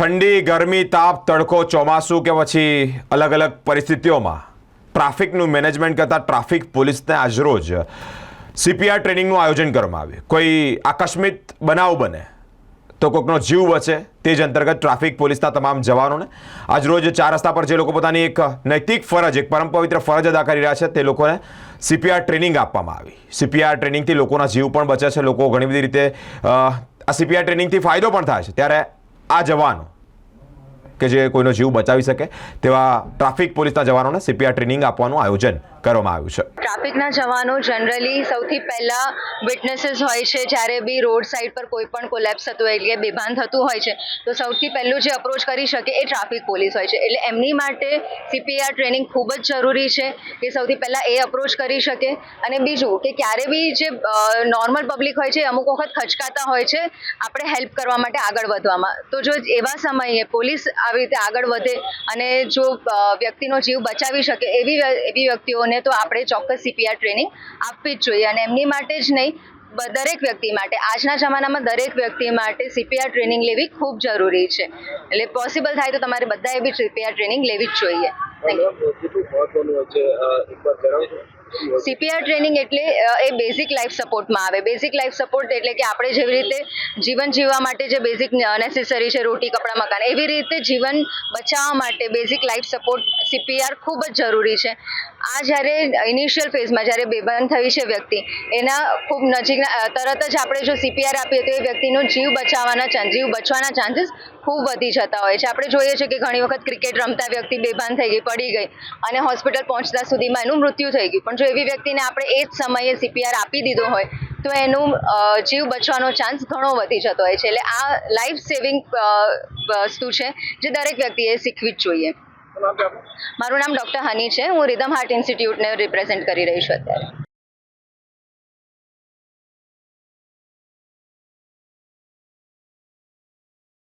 ઠંડી, ગરમી, તાપ, તડકો, ચોમાસું કે પછી અલગ અલગ પરિસ્થિતિઓમાં ટ્રાફિકનું મેનેજમેન્ટ કરતા ટ્રાફિક પોલીસને આજરોજ સીપીઆર ટ્રેનિંગનું આયોજન કરવામાં આવ્યું. કોઈ આકસ્મિક બનાવ બને તો કોઈકનો જીવ બચે તે જ અંતર્ગત ટ્રાફિક પોલીસના તમામ જવાનોને આજરોજ ચાર રસ્તા પર જે લોકો પોતાની એક નૈતિક ફરજ, એક પરમ પવિત્ર ફરજ અદા કરી રહ્યા છે તે લોકોને સીપીઆર ટ્રેનિંગ આપવામાં આવી. સીપીઆર ટ્રેનિંગથી લોકોના જીવ પણ બચે છે, લોકો ઘણી બધી રીતે આ સીપીઆર ટ્રેનિંગથી ફાયદો પણ થાય છે. ત્યારે આ જવાનો કે જે કોઈનો જીવ બચાવી શકે તેવા ટ્રાફિક પોલીસના જવાનોને સીપીઆર ટ્રેનિંગ આપવાનું આયોજન કરવામાં આવ્યું છે. ટ્રાફિકના જવાનો જનરલી સૌથી પહેલા વિટનેસીસ હોય છે, જ્યારે બી રોડ સાઈડ પર કોઈ પણ કોલેપ્સ થતું હોય, એટલે બેભાન થતું હોય છે, તો સૌથી પહેલું જે અપ્રોચ કરી શકે એ ટ્રાફિક પોલીસ હોય છે. એટલે એમની માટે સીપીઆર ટ્રેનિંગ ખૂબ જ જરૂરી છે કે સૌથી પહેલાં એ અપ્રોચ કરી શકે. અને બીજું કે ક્યારે બી જે નોર્મલ પબ્લિક હોય છે અમુક વખત ખચકાતા હોય છે, આપણે હેલ્પ કરવા માટે આગળ વધવામાં. તો જો એવા સમયે પોલીસ આવી રીતે આગળ વધે અને જો વ્યક્તિનો જીવ બચાવી શકે, એવી એવી વ્યક્તિઓને તો આપણે ચોક્કસ સીપીઆર ટ્રેનિંગ આપવી જ જોઈએ. અને એમની માટે જ નહીં દરેક વ્યક્તિ માટે. આજના જમાનામાં દરેક વ્યક્તિ માટે સીપીઆર ટ્રેનિંગ લેવી ખૂબ જરૂરી છે. એટલે પોસિબલ થાય તો તમારે બધાએ બી સીપીઆર ટ્રેનિંગ લેવી જ જોઈએ. Thank you. સીપીઆર ટ્રેનિંગ એટલે એ બેઝિક લાઈફ સપોર્ટમાં આવે. બેઝિક લાઈફ સપોર્ટ એટલે કે આપણે જેવી રીતે જીવન જીવવા માટે જે બેઝિક નેસેસરી છે, રોટી, કપડાં, મકાન, એવી રીતે જીવન બચાવવા માટે બેઝિક લાઈફ સપોર્ટ સીપીઆર ખૂબ જ જરૂરી છે. આ જ્યારે ઇનિશિયલ ફેઝમાં જ્યારે બેભાન થઈ છે વ્યક્તિ, એના ખૂબ નજીકના તરત જ આપણે જો સીપીઆર આપીએ તો એ વ્યક્તિનો જીવ બચાવવાના ચાન્સ જીવ બચવાના ચાન્સીસ ખૂબ વધી જતા હોય છે. આપણે જોઈએ છીએ કે ઘણી વખત ક્રિકેટ રમતા વ્યક્તિ બેભાન થઈ ગઈ, પડી ગઈ અને હોસ્પિટલ પહોંચતા સુધીમાં એનું મૃત્યુ થઈ ગયું. પણ જો એવી વ્યક્તિને આપણે એ જ સમયે સીપીઆર આપી દીધો હોય તો એનું જીવ બચવાનો ચાન્સ ઘણો વધી જતો હોય છે. એટલે આ લાઈફ સેવિંગ વસ્તુ છે જે દરેક વ્યક્તિએ શીખવી જ જોઈએ? મારું નામ ડૉક્ટર હની છે. હું રિધમ હાર્ટ ઇન્સ્ટિટ્યૂટને રિપ્રેઝેન્ટ કરી રહી છું અત્યારે.